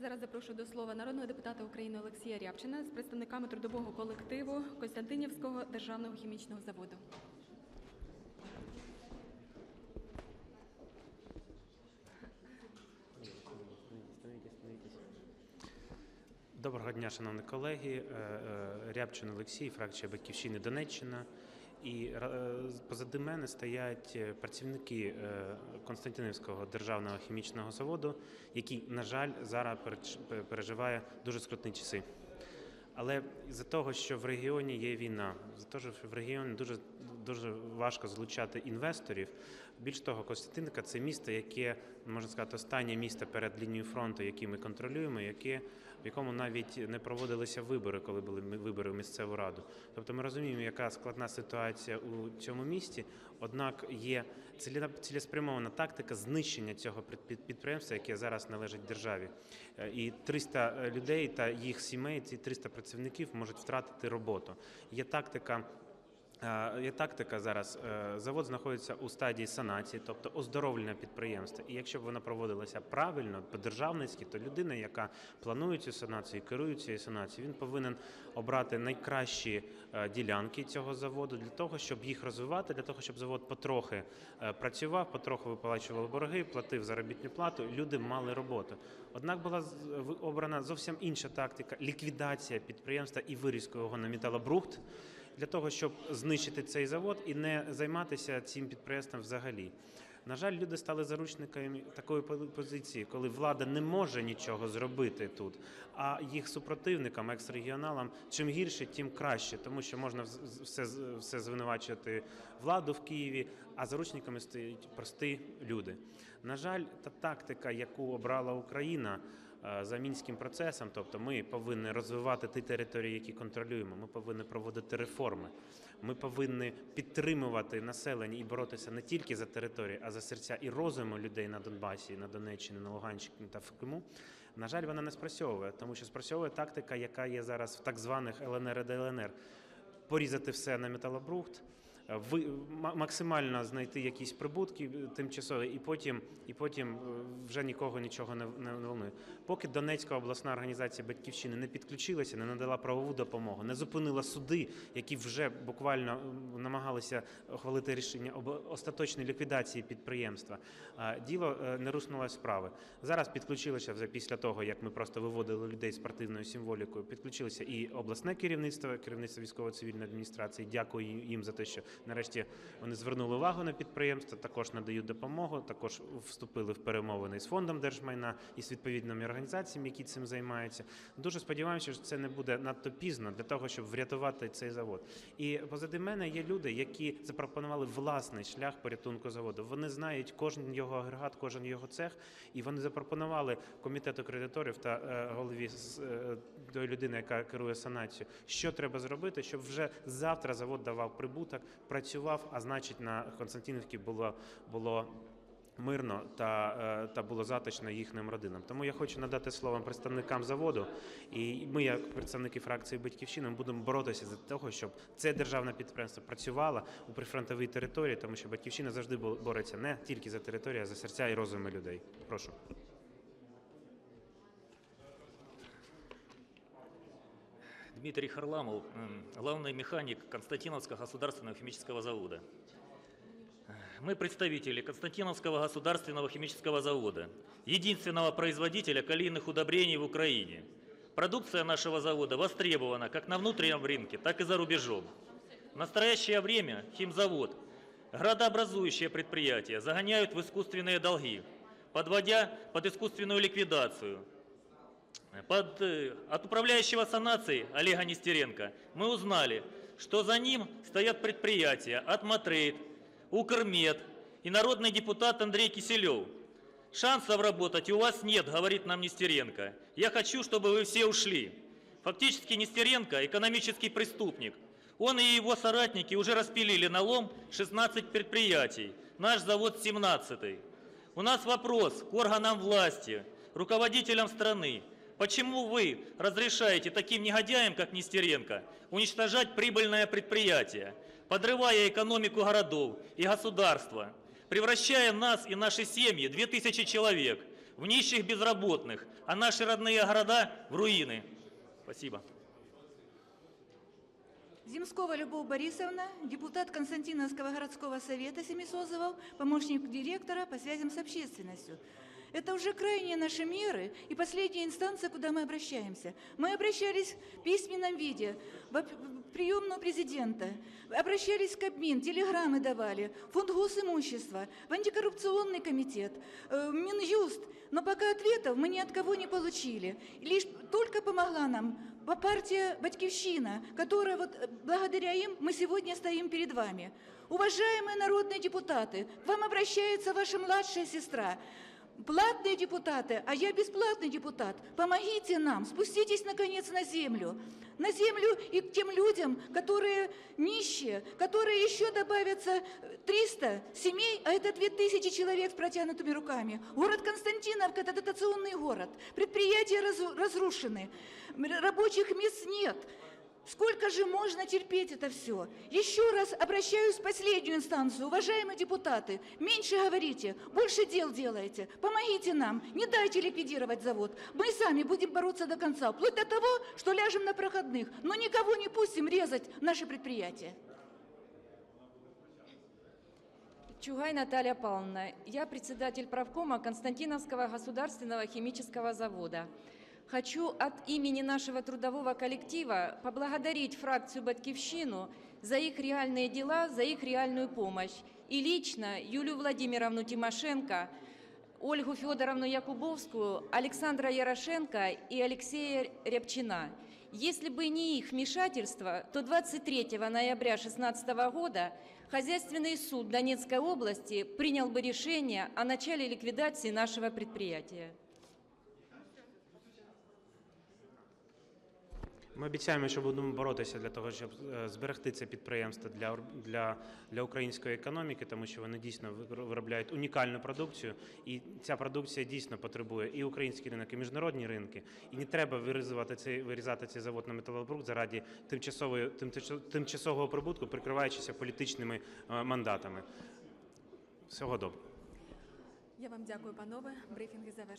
Зараз запрошую до слова народного депутата України Олексія Рябчина з представниками трудового колективу Костянтинівського державного хімічного заводу. Доброго дня, шановні колеги. Е, е, Рябчин Олексій, фракція Батьківщини Донеччина. І е, позади мене стоять е, працівники е, Константинівського державного хімічного заводу, який, на жаль, зараз переживає дуже скрутні часи. Але з-за того, що в регіоні є війна, за того, що в регіоні дуже дуже важко залучати інвесторів. Більш того, Костянтинівка – це місто, яке можна сказати, останнє місто перед лінією фронту, яке ми контролюємо, яке в якому навіть не проводилися вибори, коли були вибори в місцеву раду. Тобто ми розуміємо, яка складна ситуація у цьому місті. Однак є цілеспрямована тактика знищення цього під- під- підприємства, яке зараз належить державі. Е, І 300 людей та їх сімей, ці 300 працівників можуть втратити роботу. Є тактика. Є тактика зараз. е, Завод знаходиться у стадії санації, тобто оздоровлення підприємства. І якщо б воно проводилося правильно, по-державницьки, то людина, яка планує цю санацію, керує цією санацією, він повинен обрати найкращі е, ділянки цього заводу для того, щоб їх розвивати, для того, щоб завод потрохи е, працював, потроху виплачував борги, платив заробітну плату. Люди мали роботу. Однак була обрана зовсім інша тактика ліквідація підприємства і вирізку його на металобрухт для того, щоб знищити цей завод і не займатися цим підприємством взагалі. На жаль, люди стали заручниками такої пози- позиції, коли влада не може нічого зробити тут, а їх супротивникам, екс-регіоналам, чим гірше, тим краще, тому що можна все, все звинувачувати владу в Києві, а заручниками стоять прості люди. На жаль, та тактика, яку обрала Україна за мінським процесом, тобто ми повинні розвивати ті території, які контролюємо. Ми повинні проводити реформи. Ми повинні підтримувати населення і боротися не тільки за території, а за серця і розуму людей на Донбасі, на Донеччині, на Луганщині та в Криму. На жаль, вона не спрацьовує, тому що спрацьовує тактика, яка є зараз в так званих ЛНР і ДЛНР. Порізати все на металобрухт, максимально знайти якісь прибутки е, тимчасові, і потім, і потім е, вже нікого нічого не, не, волнує. Поки Донецька обласна організація батьківщини не підключилася, не надала правову допомогу, не зупинила суди, які вже буквально намагалися ухвалити рішення об остаточній ліквідації підприємства. Діло е, не рушнуло справи. Зараз підключилося вже після того, як ми просто виводили людей з партивною символікою. Підключилося і обласне керівництво, керівництво військово-цивільної адміністрації. Дякую їм за те, що нарешті вони звернули увагу на підприємство. Також надають допомогу. Також вступили в перемовини з фондом держмайна і з відповідними організаціями, які цим займаються. Дуже сподіваємося, що це не буде надто пізно для того, щоб врятувати цей завод. І позади мене є люди, які запропонували власний шлях порятунку заводу. Вони знають кожен його агрегат, кожен його цех, і вони запропонували комітету кредиторів та е, голові е, тої людини, яка керує санацією, що треба зробити, щоб вже завтра завод давав прибуток, працював, а значить на Константинівці було було. Мирно та, е, та було затишно їхнім родинам. Тому я хочу надати слово представникам заводу. І ми, як представники фракції Батьківщина, будемо боротися за того, щоб це державне підприємство працювало у прифронтовій території, тому що батьківщина завжди бо- бореться не тільки за територію, а за серця і розуми людей. Прошу. Дмитрий Харламов, главный механик Константиновского государственного химического завода. Мы представители Константиновского государственного химического завода, единственного производителя калийных удобрений в Украине. Продукция нашего завода востребована как на внутреннем рынке, так и за рубежом. В настоящее время химзавод, градообразующее предприятие загоняют в искусственные долги, подводя под искусственную ликвидацию – под, э, от управляющего санации Олега Нестеренко мы узнали, что за ним стоят предприятия Атматрейд, Укрмед и народный депутат Андрей Киселев. Шансов работать у вас нет, говорит нам Нестеренко. Я хочу, чтобы вы все ушли. Фактически Нестеренко – экономический преступник. Он и его соратники уже распилили на лом 16 предприятий, наш завод 17 у нас вопрос к органам власти, руководителям страны. Почему вы разрешаете таким негодяям, как Нестеренко, уничтожать прибыльное предприятие, подрывая экономику городов и государства, превращая нас и наши семьи, 2000 человек, в нищих безработных, а наши родные города в руины. Спасибо. Земскова Любовь Борисовна, депутат Константиновского городского совета Семисозовов, помощник директора по связям с общественностью. Это уже крайние наши меры и последняя инстанция, куда мы обращаемся. Мы обращались в письменном виде, в приемную президента, обращались в Кабмин, телеграммы давали, фонд госимущества, в антикоррупционный комитет, э, в Минюст. Но пока ответов мы ни от кого не получили. Лишь только помогла нам партия «Батькивщина», которая вот э, благодаря им мы сегодня стоим перед вами. Уважаемые народные депутаты, к вам обращается ваша младшая сестра. Платные депутаты, а я бесплатный депутат. Помогите нам, спуститесь наконец на землю. На землю и к тем людям, которые нищие, которые еще добавятся э, 300 семей, а это 2000 человек с протянутыми руками. Город Константиновка – это дотационный город. Предприятия разрушены, рабочих мест нет. Сколько же можно терпеть это все? Еще раз обращаюсь в последнюю инстанцию. Уважаемые депутаты, меньше говорите, больше дел делайте. Помогите нам, не дайте ликвидировать завод. Мы сами будем бороться до конца, вплоть до того, что ляжем на проходных, но никого не пустим резать наши предприятия. Чугай Наталья Павловна. Я председатель правкома Константиновского государственного химического завода. Хочу от имени нашего трудового коллектива поблагодарить фракцию «Батькивщину» за их реальные дела, за их реальную помощь. И лично Юлию Владимировну Тимошенко, Ольгу Федоровну Якубовскую, Александра Ярошенко и Алексея Рябчина. Если бы не их вмешательство, то 23 ноября 2016 года Хозяйственный суд Донецкой области принял бы решение о начале ликвидации нашего предприятия. Ми обіцяємо, що будемо боротися для того, щоб е, зберегти це підприємство для, для, для української економіки, тому що вони дійсно виробляють унікальну продукцію, і ця продукція дійсно потребує і український ринок, і міжнародні ринки. І не треба вирізати цей, вирізати цей завод на металобрухт заради тимчасової, тимчасо- тимчасового прибутку, прикриваючися політичними е, мандатами. Всього доброго. Я вам дякую, панове. Брифінги завершені.